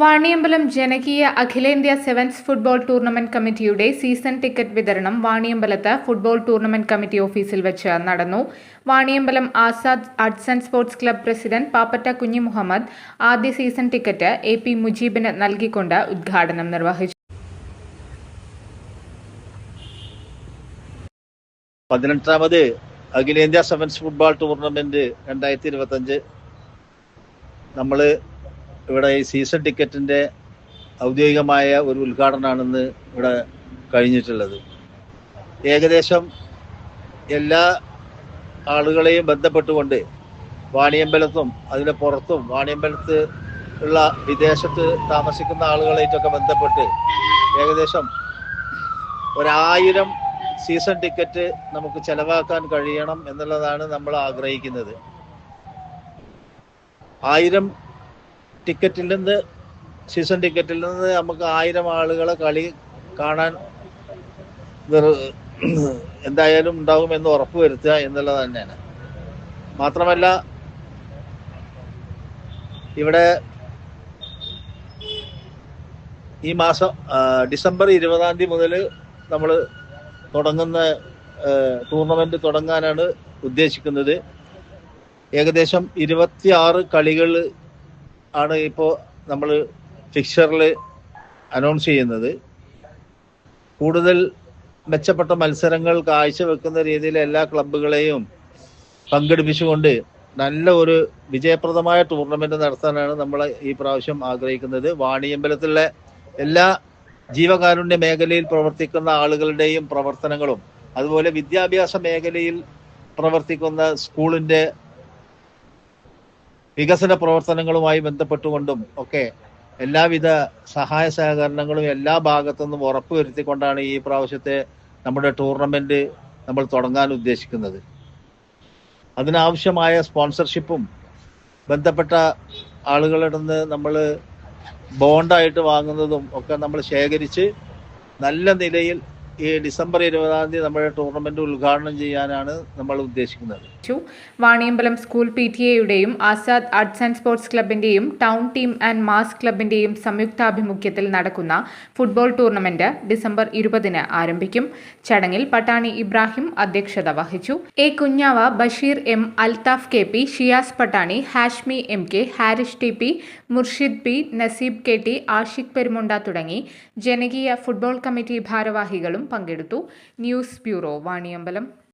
വാണിയമ്പലം ജനകീയ അഖിലേന്ത്യാ sevens football tournament കമ്മിറ്റിയുടെ സീസൺ ടിക്കറ്റ് വിതരണം വാണിയമ്പലത്ത് ഫുട്ബോൾ ടൂർണമെന്റ് കമ്മിറ്റി ഓഫീസിൽ വെച്ച് നടന്നു. Vaniyambalam Azad arts and sports club president Pappatta Kunhi Muhammad ആദ്യ സീസൺ ടിക്കറ്റ് എ പി മുജീബിന് നൽകിക്കൊണ്ട് ഉദ്ഘാടനം നിർവഹിച്ചു. പതിനെട്ടാമത് അഖിലേന്ത്യാ സെവൻസ് ഫുട്ബോൾ ടൂർണമെന്റ് രണ്ടായിരത്തി ഇരുപത്തഞ്ച്. നമ്മൾ ഇവിടെ ഈ സീസൺ ടിക്കറ്റിന്റെ ഔദ്യോഗികമായ ഒരു ഉദ്ഘാടനമാണെന്ന് ഇവിടെ കഴിഞ്ഞിട്ടുള്ളത്. ഏകദേശം എല്ലാ ആളുകളെയും ബന്ധപ്പെട്ടുകൊണ്ട് വാണിയമ്പലത്തും അതിന്റെ പുറത്തും വാണിയമ്പലത്ത് ഉള്ള വിദേശത്ത് താമസിക്കുന്ന ആളുകളായിട്ടൊക്കെ ബന്ധപ്പെട്ട് ഏകദേശം ഒരായിരം സീസൺ ടിക്കറ്റ് നമുക്ക് ചെലവാക്കാൻ കഴിയണം എന്നുള്ളതാണ് നമ്മൾ ആഗ്രഹിക്കുന്നത്. ആയിരം ടിക്കറ്റിൽ നിന്ന് സീസൺ ടിക്കറ്റിൽ നിന്ന് നമുക്ക് ആയിരം ആളുകളെ കളി കാണാൻ എന്തായാലും ഉണ്ടാകുമെന്ന് ഉറപ്പുവരുത്തുക എന്നുള്ളത് തന്നെയാണ്. മാത്രമല്ല ഇവിടെ ഈ മാസം ഡിസംബർ ഇരുപതാം തീയതി മുതൽ നമ്മൾ തുടങ്ങുന്ന ടൂർണമെന്റ് തുടങ്ങാനാണ് ഉദ്ദേശിക്കുന്നത്. ഏകദേശം ഇരുപത്തിയാറ് കളികൾ ആണ് ഇപ്പോൾ നമ്മൾ ഫിക്സറിൽ അനൗൺസ് ചെയ്യുന്നത്. കൂടുതൽ മെച്ചപ്പെട്ട മത്സരങ്ങൾ കാഴ്ചവെക്കുന്ന രീതിയിൽ എല്ലാ ക്ലബുകളെയും പങ്കെടുപ്പിച്ചുകൊണ്ട് നല്ല ഒരു വിജയപ്രദമായ ടൂർണമെന്റ് നടത്താനാണ് നമ്മൾ ഈ പ്രാവശ്യം ആഗ്രഹിക്കുന്നത്. വാണിയമ്പലത്തിലെ എല്ലാ ജീവകാരുണ്യ മേഖലയിൽ പ്രവർത്തിക്കുന്ന ആളുകളുടെയും പ്രവർത്തനങ്ങളും അതുപോലെ വിദ്യാഭ്യാസ മേഖലയിൽ പ്രവർത്തിക്കുന്ന സ്കൂളിന്റെ വികസന പ്രവർത്തനങ്ങളുമായി ബന്ധപ്പെട്ടുകൊണ്ടും ഒക്കെ എല്ലാവിധ സഹായ സഹകരണങ്ങളും എല്ലാ ഭാഗത്തു നിന്നും ഉറപ്പുവരുത്തിക്കൊണ്ടാണ് ഈ പ്രാവശ്യത്തെ നമ്മുടെ ടൂർണമെന്റ് നമ്മൾ തുടങ്ങാൻ ഉദ്ദേശിക്കുന്നത്. അതിനാവശ്യമായ സ്പോൺസർഷിപ്പും ബന്ധപ്പെട്ട ആളുകളുടെ നിന്ന് നമ്മൾ ബോണ്ടായിട്ട് വാങ്ങുന്നതും ഒക്കെ നമ്മൾ ശേഖരിച്ച് നല്ല നിലയിൽ ഈ ഡിസംബർ ഇരുപതാം തീയതി നമ്മുടെ ടൂർണമെന്റ് ഉദ്ഘാടനം ചെയ്യാനാണ് നമ്മൾ ഉദ്ദേശിക്കുന്നത്. വാണിയമ്പലം സ്കൂൾ പി ടി എയുടെയും ആസാദ് ആർട്സ് ആൻഡ് സ്പോർട്സ് ക്ലബിന്റെയും ടൗൺ ടീം ആൻഡ് മാസ് ക്ലബിന്റെയും സംയുക്താഭിമുഖ്യത്തിൽ നടക്കുന്ന ഫുട്ബോൾ ടൂർണമെന്റ് ഡിസംബർ ഇരുപതിന് ആരംഭിക്കും. ചടങ്ങിൽ പട്ടാണി ഇബ്രാഹിം അധ്യക്ഷത വഹിച്ചു. A Kunhava Basheer M Althaf K P Shiyas Pattani Hashmi M K Harish T P Murshid P Naseeb K T Ashiq Perumunda തുടങ്ങി ജനകീയ ഫുട്ബോൾ കമ്മിറ്റി ഭാരവാഹികളും പങ്കെടുത്തു. News bureau Vaniyambalam.